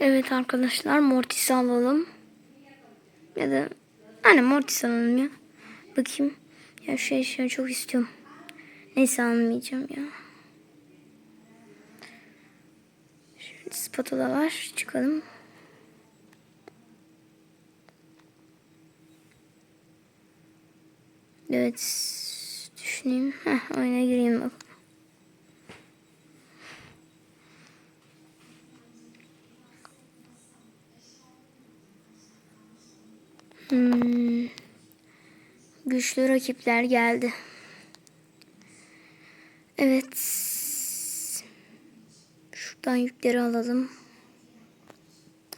Evet arkadaşlar Mortis alalım. Ya da hani Mortis alalım ya. Bakayım. Ya şey şey çok istiyorum. Neyse almayacağım ya. Şöyle spatula var. Çıkalım. Evet. Düşüneyim. Heh, oyuna gireyim bak. Güçlü rakipler geldi. Evet. Şuradan yükleri alalım.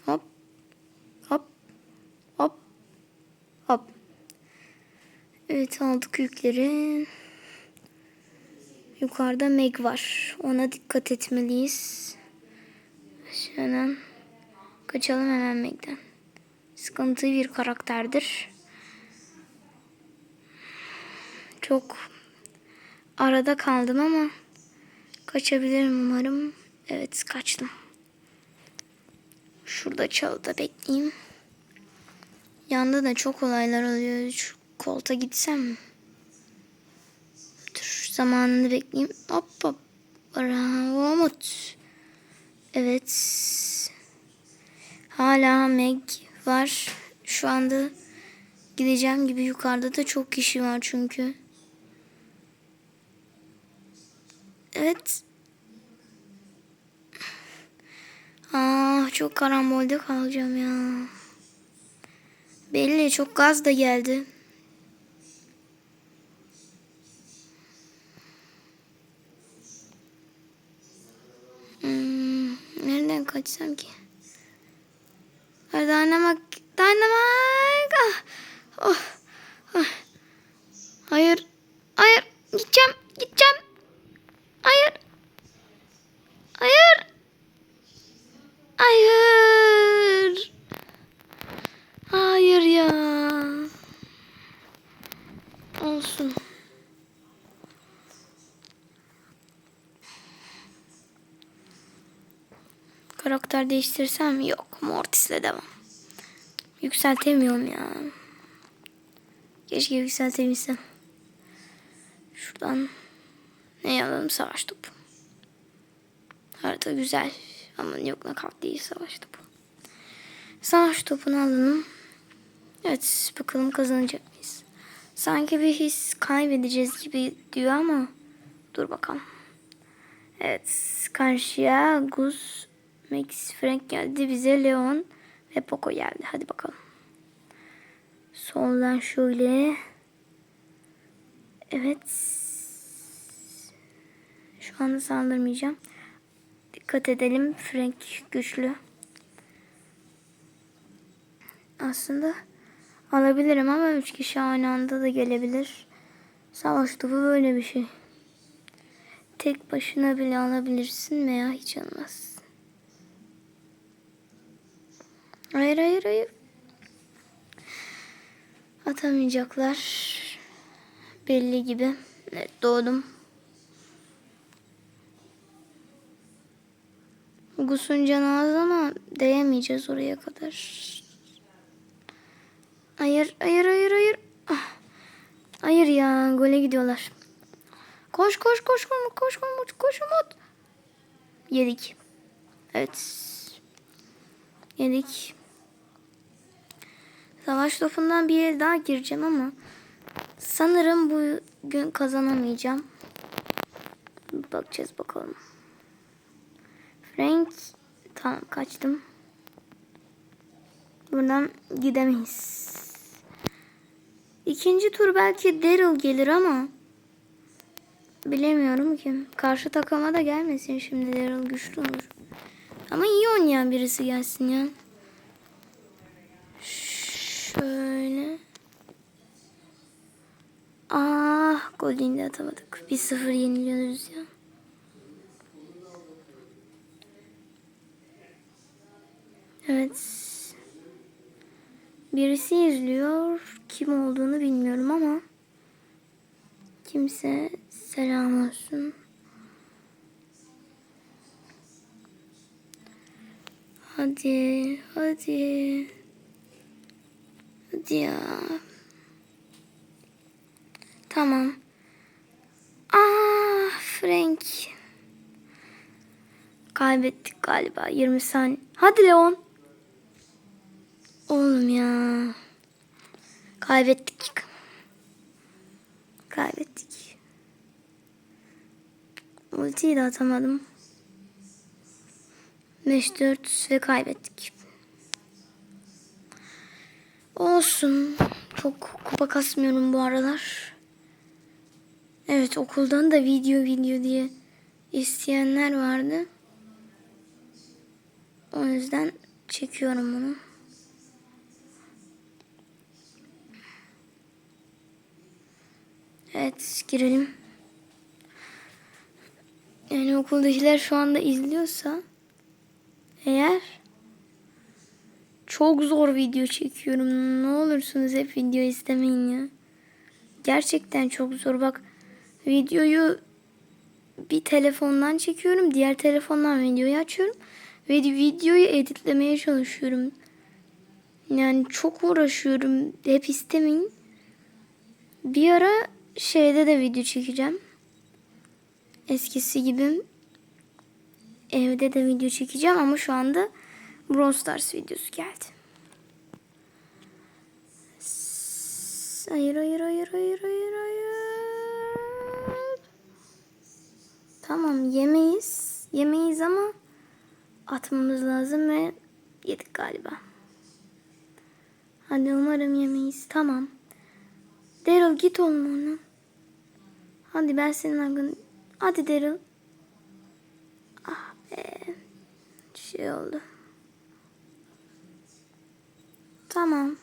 Hop. Hop. Hop. Hop. Evet aldık yükleri. Yukarıda Meg var. Ona dikkat etmeliyiz. Şöyle kaçalım hemen Meg'den. Sıkıntılı bir karakterdir. Çok arada kaldım ama kaçabilirim umarım. Evet kaçtım. Şurada çalıda bekleyeyim. Yanda da çok olaylar oluyor. Şu kolta gitsem mi? Dur zamanını bekleyeyim. Hop hop. Bravo Umut. Evet. Hala Meg var. Şu anda gideceğim gibi yukarıda da çok kişi var çünkü. Evet. Ah çok karambolde kalacağım ya. Belli çok gaz da geldi. Hmm, nereden kaçsam ki? Dayanamak, dayanamak. Ah, oh, ah. Hayır, hayır, gideceğim, gideceğim. Hayır, hayır, hayır, hayır ya. Olsun. Karakter değiştirsem yok. Mortis'le devam. Yükseltemiyorum ya. Keşke yükseltebilsem. Şuradan ne alalım? Savaş topu. Harita güzel. Ama yok nakavt değil savaş topu. Savaş topunu alalım. Evet bakalım kazanacak mıyız? Sanki bir his kaybedeceğiz gibi diyor ama dur bakalım. Evet karşıya Gus Max Frank geldi. Bize Leon ve Poco geldi. Hadi bakalım. Soldan şöyle. Evet. Şu anda saldırmayacağım. Dikkat edelim. Frank güçlü. Aslında alabilirim ama üç kişi aynı anda da gelebilir. Savaş topu böyle bir şey. Tek başına bile alabilirsin veya hiç almazsın. Hayır hayır hayır. Atamayacaklar. Belli gibi. Evet doğdum. Gus'un canı az ama değemeyeceğiz oraya kadar. Hayır hayır hayır hayır. Ah. Hayır ya gole gidiyorlar. Koş koş koş koş koş koş koş Umut. Yedik. Evet. Yedik. Savaş topundan bir el daha gireceğim ama sanırım bugün kazanamayacağım. Bakacağız bakalım. Frank tamam kaçtım. Buradan gidemeyiz. İkinci tur belki Daryl gelir ama bilemiyorum ki. Karşı takıma da gelmesin şimdi Daryl güçlü olur. Ama iyi oynayan birisi gelsin ya. Şöyle. Ah golünü de atamadık. 1-0 yeniliyoruz ya. Evet. Birisi izliyor. Kim olduğunu bilmiyorum ama kimse selam olsun. Hadi, hadi. Hadi ya. Tamam. Ah Frank. Kaybettik galiba 20 saniye. Hadi Leon. Oğlum ya. Kaybettik. Kaybettik. Ultiyi de atamadım. 5-4 ve kaybettik. Olsun. Çok kupa kasmıyorum bu aralar. Evet okuldan da video video diye isteyenler vardı. O yüzden çekiyorum bunu. Evet girelim. Yani okuldakiler şu anda izliyorsa eğer çok zor video çekiyorum. Ne olursunuz hep video istemeyin ya. Gerçekten çok zor. Bak videoyu bir telefondan çekiyorum. Diğer telefondan videoyu açıyorum. Ve videoyu editlemeye çalışıyorum. Yani çok uğraşıyorum. Hep istemeyin. Bir ara şeyde de video çekeceğim. Eskisi gibi evde de video çekeceğim ama şu anda Brawl Stars videosu geldi. Hayır hayır hayır hayır hayır hayır. Tamam yemeyiz. Yemeyiz ama atmamız lazım ve yedik galiba. Hadi umarım yemeyiz. Tamam. Daryl git oğlum. Hadi ben senin hakkın. Hadi Daryl. Ah be. Şey oldu. Tamam.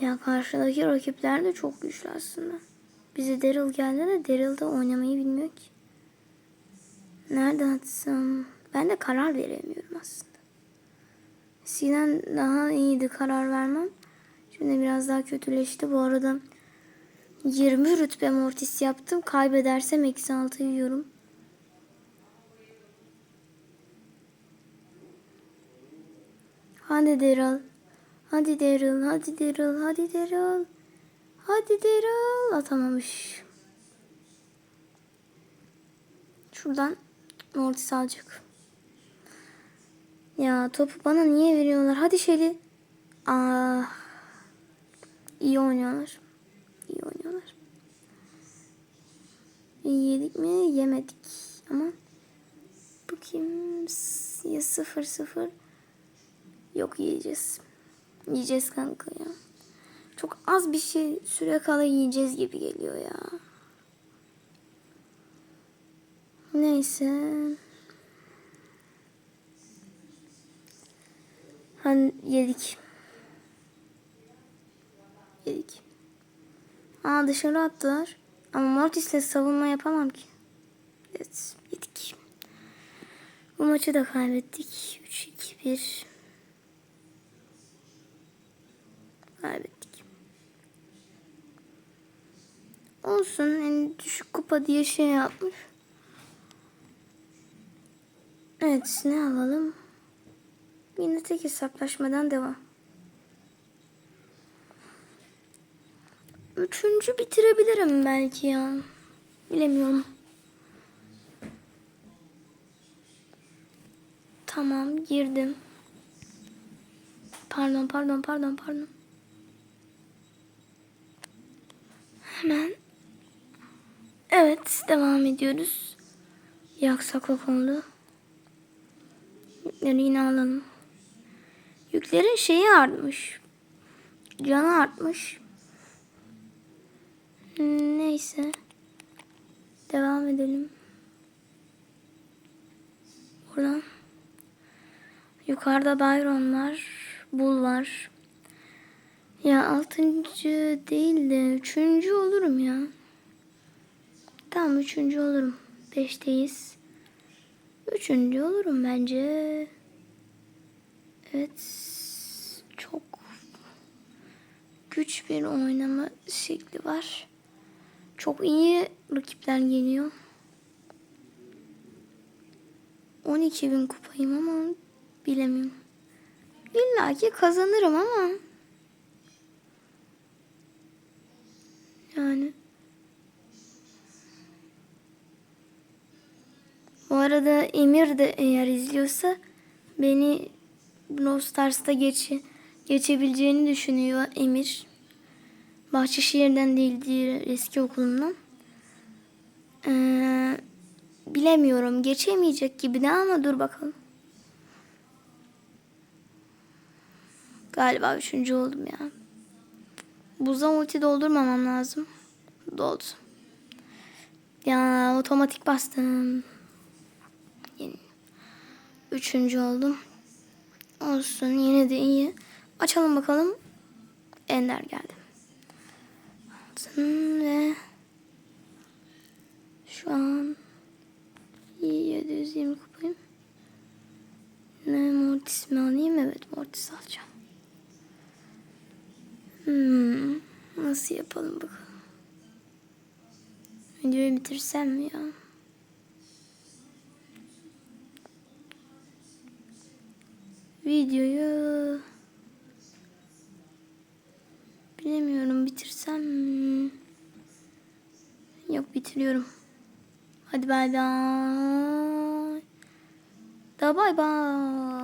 Ya karşıdaki rakipler de çok güçlü aslında. Bize Daryl geldi de Daryl da oynamayı bilmiyor ki. Nerede atsam? Ben de karar veremiyorum aslında. Eskiden daha iyiydi karar vermem. Şimdi biraz daha kötüleşti. Bu arada 20 rütbe mortis yaptım. Kaybedersem eksi 6 yiyorum. Hadi Daryl. Hadi Daryl. Hadi Daryl. Hadi Daryl. Hadi Daryl. Atamamış. Şuradan mortis alacak. Ya topu bana niye veriyorlar? Hadi Şeli. Ah. İyi oynuyorlar. İyi oynuyorlar. Yedik mi? Yemedik. Ama bakayım ya sıfır sıfır. Yok yiyeceğiz. Yiyeceğiz kanka ya. Çok az bir şey süre kala yiyeceğiz gibi geliyor ya. Neyse. Hani yedik. Yedik. Aa dışarı attılar. Ama Mortis'le savunma yapamam ki. Evet yedik. Bu maçı da kaybettik. 3-2-1. Kaybettik. Olsun en düşük kupa diye şey yapmış. Evet ne alalım? Yine tek hesaplaşmadan devam. Üçüncü bitirebilirim belki ya. Bilemiyorum. Tamam girdim. Pardon pardon pardon pardon. Hemen. Evet devam ediyoruz. Yaksaklık oldu. Yükleri yine alalım. Yüklerin şeyi artmış. Canı artmış. Neyse. Devam edelim. Buradan. Yukarıda Byron var. Bull var. Ya altıncı değil de üçüncü olurum ya. Tamam üçüncü olurum. Beşteyiz. Üçüncü olurum bence. Evet. Çok güç bir oynama şekli var. Çok iyi rakipler geliyor. 12 bin kupayım ama bilemiyorum. İlla ki kazanırım ama. Yani. Arada Emir de eğer izliyorsa beni Brawl Stars'ta geç, geçebileceğini düşünüyor Emir. Bahçeşehir'den değil diğer eski okulundan. Ee, bilemiyorum geçemeyecek gibi de ama dur bakalım. Galiba üçüncü oldum ya. Buza ulti doldurmamam lazım. Doldu. Ya otomatik bastım. Üçüncü oldum. Olsun yine de iyi. Açalım bakalım. Ender geldi. Altın ve şu an 720 kupayım. Ne mortis mi alayım? Evet mortis alacağım. Hmm, nasıl yapalım bakalım. Videoyu bitirsem mi ya? Videoyu bilemiyorum bitirsem? Yok bitiriyorum. Hadi bay bay. Da bay bay.